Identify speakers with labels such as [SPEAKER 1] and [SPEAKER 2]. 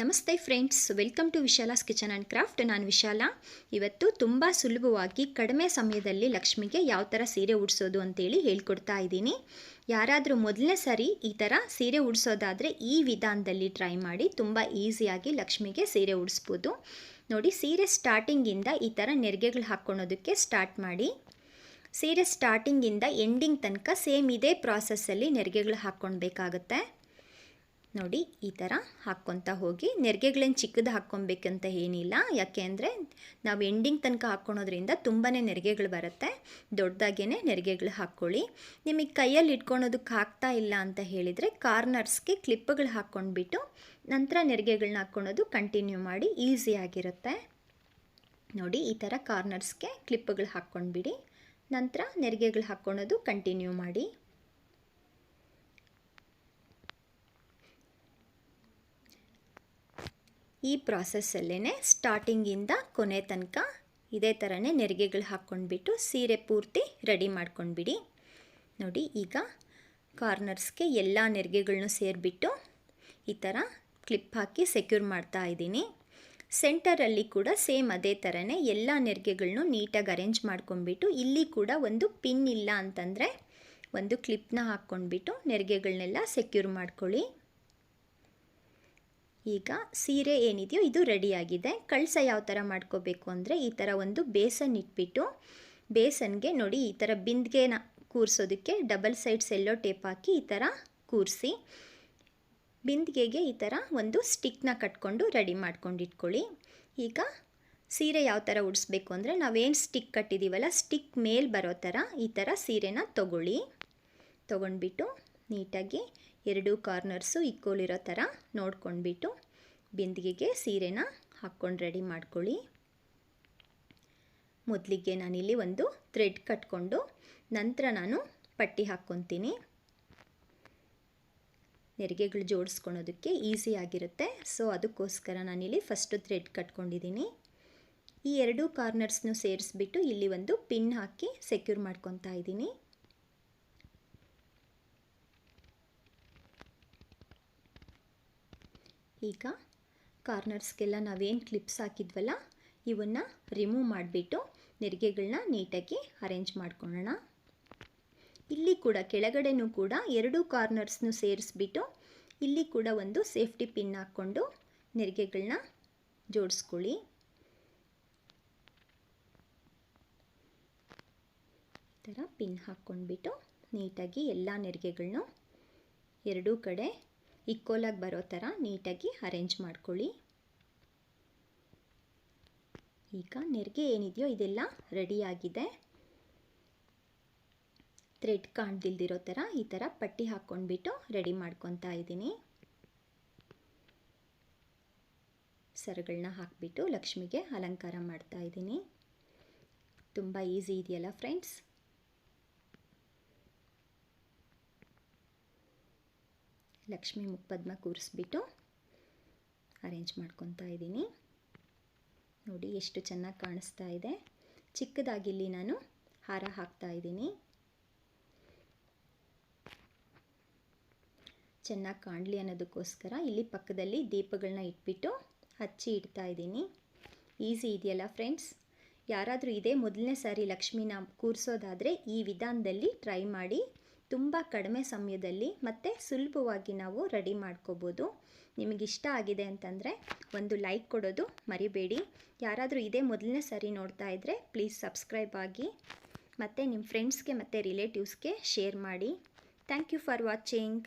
[SPEAKER 1] ನಮಸ್ತೆ friends, welcome to Vishala's kitchen and craft. ನಾನು ವಿಶಾಲ. ಇವತ್ತು ತುಂಬ ಸುಲಭವಾಗಿ ಕಡಿಮೆ ಸಮಯದಲ್ಲಿ ಲಕ್ಷ್ಮಿಗೆ ಯಾವ ಥರ ಸೀರೆ ಉಡಿಸೋದು ಅಂತೇಳಿ ಹೇಳ್ಕೊಡ್ತಾ ಇದ್ದೀನಿ. ಯಾರಾದರೂ ಮೊದಲನೇ ಸರಿ ಈ ಥರ ಸೀರೆ ಉಡಿಸೋದಾದರೆ ಈ ವಿಧಾನದಲ್ಲಿ ಟ್ರೈ ಮಾಡಿ ತುಂಬ ಈಸಿಯಾಗಿ ಲಕ್ಷ್ಮಿಗೆ ಸೀರೆ ಉಡಿಸ್ಬೋದು. ನೋಡಿ, ಸೀರೆ ಸ್ಟಾರ್ಟಿಂಗಿಂದ ಈ ಥರ ನೆರಿಗೆಗಳು ಹಾಕ್ಕೊಳೋದಕ್ಕೆ ಸ್ಟಾರ್ಟ್ ಮಾಡಿ. ಸೀರೆ ಸ್ಟಾರ್ಟಿಂಗಿಂದ ಎಂಡಿಂಗ್ ತನಕ ಸೇಮ್ ಇದೇ ಪ್ರಾಸೆಸ್ಸಲ್ಲಿ ನೆರಿಗೆಗಳು ಹಾಕ್ಕೊಳ್ಬೇಕಾಗತ್ತೆ. ನೋಡಿ, ಈ ಥರ ಹಾಕ್ಕೊತ ಹೋಗಿ, ನೆರಿಗೆಗಳೇನು ಚಿಕ್ಕದು ಹಾಕ್ಕೊಬೇಕಂತ ಏನಿಲ್ಲ. ಯಾಕೆ ಅಂದರೆ, ನಾವು ಎಂಡಿಂಗ್ ತನಕ ಹಾಕ್ಕೊಳೋದ್ರಿಂದ ತುಂಬಾ ನೆರಿಗೆಗಳು ಬರುತ್ತೆ. ದೊಡ್ಡದಾಗೇ ನೆರಿಗೆಗಳು ಹಾಕ್ಕೊಳ್ಳಿ. ನಿಮಗೆ ಕೈಯಲ್ಲಿ ಇಟ್ಕೊಳೋದಕ್ಕೆ ಆಗ್ತಾ ಇಲ್ಲ ಅಂತ ಹೇಳಿದರೆ, ಕಾರ್ನರ್ಸ್ಗೆ ಕ್ಲಿಪ್ಗಳು ಹಾಕ್ಕೊಂಡ್ಬಿಟ್ಟು, ನಂತರ ನೆರಿಗೆಗಳನ್ನ ಹಾಕ್ಕೊಳೋದು ಕಂಟಿನ್ಯೂ ಮಾಡಿ ಈಸಿಯಾಗಿರುತ್ತೆ ನೋಡಿ, ಈ ಥರ ಕಾರ್ನರ್ಸ್ಗೆ ಕ್ಲಿಪ್ಗಳು ಹಾಕ್ಕೊಂಡ್ಬಿಡಿ. ನಂತರ ನೆರಿಗೆಗಳು ಹಾಕ್ಕೊಳೋದು ಕಂಟಿನ್ಯೂ ಮಾಡಿ. ಈ ಪ್ರಾಸೆಸ್ಸಲ್ಲೇ ಸ್ಟಾರ್ಟಿಂಗಿಂದ ಕೊನೆ ತನಕ ಇದೇ ಥರನೇ ನೆರಿಗೆಗಳು ಹಾಕ್ಕೊಂಡ್ಬಿಟ್ಟು ಸೀರೆ ಪೂರ್ತಿ ರೆಡಿ ಮಾಡ್ಕೊಂಡ್ಬಿಡಿ. ನೋಡಿ, ಈಗ ಕಾರ್ನರ್ಸ್ಗೆ ಎಲ್ಲ ನೆರಿಗೆಗಳನ್ನೂ ಸೇರಿಬಿಟ್ಟು ಈ ಥರ ಕ್ಲಿಪ್ ಹಾಕಿ ಸೆಕ್ಯೂರ್ ಮಾಡ್ತಾ ಇದ್ದೀನಿ. ಸೆಂಟರಲ್ಲಿ ಕೂಡ ಸೇಮ್ ಅದೇ ಥರನೇ ಎಲ್ಲ ನೆರಿಗೆಗಳನ್ನು ನೀಟಾಗಿ ಅರೇಂಜ್ ಮಾಡ್ಕೊಂಡ್ಬಿಟ್ಟು ಇಲ್ಲಿ ಕೂಡ ಒಂದು ಪಿನ್ ಇಲ್ಲ ಅಂತಂದರೆ ಒಂದು ಕ್ಲಿಪ್ನ ಹಾಕ್ಕೊಂಡ್ಬಿಟ್ಟು ನೆರಿಗೆಗಳನ್ನೆಲ್ಲ ಸೆಕ್ಯೂರ್ ಮಾಡ್ಕೊಳ್ಳಿ. ಈಗ ಸೀರೆ ಏನಿದೆಯೋ ಇದು ರೆಡಿಯಾಗಿದೆ. ಕಳಸ ಯಾವ ಥರ ಮಾಡ್ಕೋಬೇಕು ಅಂದರೆ ಈ ಥರ ಒಂದು ಬೇಸನ್ ಇಟ್ಬಿಟ್ಟು, ಬೇಸನ್ಗೆ ನೋಡಿ ಈ ಥರ ಬಿಂದಿಗೆನ ಕೂರಿಸೋದಕ್ಕೆ ಡಬಲ್ ಸೈಡ್ ಸೆಲ್ಲೋ ಟೇಪ್ ಹಾಕಿ ಈ ಥರ ಕೂರಿಸಿ, ಬಿಂದಿಗೆಗೆ ಈ ಥರ ಒಂದು ಸ್ಟಿಕ್ನ ಕಟ್ಕೊಂಡು ರೆಡಿ ಮಾಡ್ಕೊಂಡು ಇಟ್ಕೊಳ್ಳಿ. ಈಗ ಸೀರೆ ಯಾವ ಥರ ಉಡಿಸ್ಬೇಕು ಅಂದರೆ ನಾವೇನು ಸ್ಟಿಕ್ ಕಟ್ಟಿದ್ದೀವಲ್ಲ ಸ್ಟಿಕ್ ಮೇಲೆ ಬರೋ ಥರ ಈ ಥರ ಸೀರೆನ ತೊಗೊಳ್ಳಿ. ತೊಗೊಂಡ್ಬಿಟ್ಟು ನೀಟಾಗಿ ಎರಡೂ ಕಾರ್ನರ್ಸು ಇಕ್ಕೋಲಿರೋ ಥರ ನೋಡ್ಕೊಂಡ್ಬಿಟ್ಟು ಬಿಂದಿಗೆಗೆ ಸೀರೆನ ಹಾಕ್ಕೊಂಡು ರೆಡಿ ಮಾಡ್ಕೊಳ್ಳಿ. ಮೊದಲಿಗೆ ನಾನಿಲ್ಲಿ ಒಂದು ಥ್ರೆಡ್ ಕಟ್ಕೊಂಡು ನಂತರ ನಾನು ಪಟ್ಟಿ ಹಾಕ್ಕೊತೀನಿ. ನೆರಿಗೆಗಳು ಜೋಡಿಸ್ಕೊಳೋದಕ್ಕೆ ಈಸಿ ಆಗಿರುತ್ತೆ. ಸೊ ಅದಕ್ಕೋಸ್ಕರ ನಾನಿಲ್ಲಿ ಫಸ್ಟು ಥ್ರೆಡ್ ಕಟ್ಕೊಂಡಿದ್ದೀನಿ. ಈ ಎರಡೂ ಕಾರ್ನರ್ಸ್ನು ಸೇರಿಸ್ಬಿಟ್ಟು ಇಲ್ಲಿ ಒಂದು ಪಿನ್ ಹಾಕಿ ಸೆಕ್ಯೂರ್ ಮಾಡ್ಕೊತಾ ಇದ್ದೀನಿ. ಈಗ ಕಾರ್ನರ್ಸ್ಗೆಲ್ಲ ನಾವೇನು ಕ್ಲಿಪ್ಸ್ ಹಾಕಿದ್ವಲ್ಲ, ಇವನ್ನು ರಿಮೂವ್ ಮಾಡಿಬಿಟ್ಟು ನೆರಿಗೆಗಳನ್ನ ನೀಟಾಗಿ ಅರೇಂಜ್ ಮಾಡ್ಕೊಳ್ಳೋಣ. ಇಲ್ಲಿ ಕೂಡ ಕೆಳಗಡೆನೂ ಕೂಡ ಎರಡೂ ಕಾರ್ನರ್ಸ್ನು ಸೇರಿಸ್ಬಿಟ್ಟು ಇಲ್ಲಿ ಕೂಡ ಒಂದು ಸೇಫ್ಟಿ ಪಿನ್ ಹಾಕ್ಕೊಂಡು ನೆರಿಗೆಗಳನ್ನ ಜೋಡಿಸ್ಕೊಳ್ಳಿ. ಥರ ಪಿನ್ ಹಾಕ್ಕೊಂಡ್ಬಿಟ್ಟು ನೀಟಾಗಿ ಎಲ್ಲ ನೆರಿಗೆಗಳನ್ನೂ ಎರಡೂ ಕಡೆ ಈಕ್ವಲಾಗಿ ಬರೋ ಥರ ನೀಟಾಗಿ ಅರೇಂಜ್ ಮಾಡ್ಕೊಳ್ಳಿ. ಈಗ ನೆರಿಗೆ ಏನಿದೆಯೋ ಇದೆಲ್ಲ ರೆಡಿಯಾಗಿದೆ ಥ್ರೆಡ್ ಕಾಣ್ದಿಲ್ದಿರೋ ಥರ ಈ ಥರ ಪಟ್ಟಿ ಹಾಕ್ಕೊಂಡ್ಬಿಟ್ಟು ರೆಡಿ ಮಾಡ್ಕೊತಾ ಇದ್ದೀನಿ. ಸರಗಳನ್ನ ಹಾಕಿಬಿಟ್ಟು ಲಕ್ಷ್ಮಿಗೆ ಅಲಂಕಾರ ಮಾಡ್ತಾ ಇದ್ದೀನಿ. ತುಂಬ ಈಸಿ ಇದೆಯಲ್ಲ ಫ್ರೆಂಡ್ಸ್ ಲಕ್ಷ್ಮಿ ಮುಖಪದ್ಮ ಕೂರಿಸ್ಬಿಟ್ಟು ಅರೇಂಜ್ ಮಾಡ್ಕೊತಾ ಇದ್ದೀನಿ. ನೋಡಿ ಎಷ್ಟು ಚೆನ್ನಾಗಿ ಕಾಣಿಸ್ತಾ ಇದೆ. ಚಿಕ್ಕದಾಗಿಲ್ಲಿ ನಾನು ಹಾರ ಹಾಕ್ತಾ ಇದ್ದೀನಿ. ಚೆನ್ನಾಗಿ ಕಾಣಲಿ ಅನ್ನೋದಕ್ಕೋಸ್ಕರ ಇಲ್ಲಿ ಪಕ್ಕದಲ್ಲಿ ದೀಪಗಳನ್ನ ಇಟ್ಬಿಟ್ಟು ಹಚ್ಚಿ ಇಡ್ತಾ ಇದ್ದೀನಿ. ಈಸಿ ಇದೆಯಲ್ಲ ಫ್ರೆಂಡ್ಸ್? ಯಾರಾದರೂ ಇದೇ ಮೊದಲನೇ ಸಾರಿ ಲಕ್ಷ್ಮೀನ ಕೂರಿಸೋದಾದರೆ ಈ ವಿಧಾನದಲ್ಲಿ ಟ್ರೈ ಮಾಡಿ. ತುಂಬ ಕಡಿಮೆ ಸಮಯದಲ್ಲಿ ಮತ್ತು ಸುಲಭವಾಗಿ ನಾವು ರೆಡಿ ಮಾಡ್ಕೋಬೋದು. ನಿಮಗಿಷ್ಟ ಆಗಿದೆ ಅಂತಂದರೆ ಒಂದು ಲೈಕ್ ಕೊಡೋದು ಮರಿಬೇಡಿ. ಯಾರಾದರೂ ಇದೇ ಮೊದಲನೇ ಸರಿ ನೋಡ್ತಾ ಇದ್ದರೆ ಪ್ಲೀಸ್ ಸಬ್ಸ್ಕ್ರೈಬ್ ಆಗಿ ಮತ್ತು ನಿಮ್ಮ ಫ್ರೆಂಡ್ಸ್ಗೆ ಮತ್ತು ರಿಲೇಟಿವ್ಸ್ಗೆ ಶೇರ್ ಮಾಡಿ. Thank you for watching.